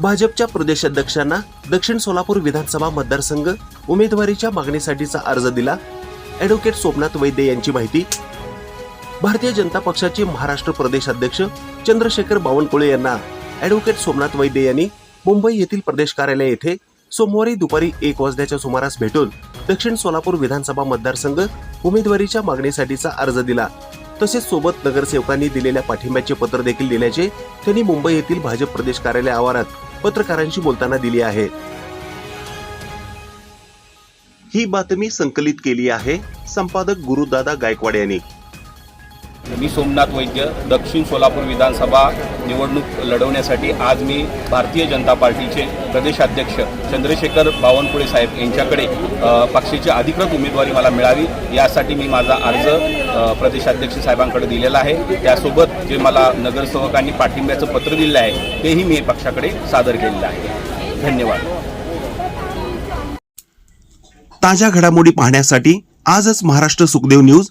भाजपच्या प्रदेशाध्यक्षांना दक्षिण सोलापूर विधानसभा मतदारसंघ उमेदवारीच्या मागणीसाठीचा अर्ज दिला. ॲडव्होकेट सोमनाथ वैद्य यांची माहिती. भारतीय जनता पक्षाचे महाराष्ट्र प्रदेशाध्यक्ष चंद्रशेखर बावनकुळे यांना ॲडव्होकेट सोमनाथ वैद्य यांनी मुंबई येथील प्रदेश कार्यालय येथे सोमवारी दुपारी एक वाजण्याच्या सुमारास भेटून दक्षिण सोलापूर विधानसभा मतदारसंघ उमेदवारीच्या मागणीसाठीचा अर्ज दिला. तसेच सोबत नगरसेवकांनी दिलेल्या पाठिंब्याचे पत्र देखील दिल्याचे त्यांनी मुंबई येथील भाजप प्रदेश कार्यालय आवारात पत्रकारांशी बोलताना दिली आहे. ही बातमी संकलित केली आहे संपादक गुरुदादा गायकवाड यांनी. मी सोमनाथ वैद्य दक्षिण सोलापूर विधानसभा निवडणूक लढवण्यासाठी आज मी भारतीय जनता पार्टीचे प्रदेशाध्यक्ष चंद्रशेखर बावनकुळे साहेब यांच्याकडे पक्षाची अधिकृत उमेदवारी मला मिळावी यासाठी मी माझा अर्ज प्रदेशाध्यक्ष साहेबांकडे दिलेला आहे. त्यासोबत जे मला नगरसेवकांनी पाठिंब्याचं पत्र दिलं आहे तेही मी पक्षाकडे सादर केलेलं आहे. धन्यवाद. ताज्या घडामोडी पाहण्यासाठी आजच महाराष्ट्र सुखदेव न्यूज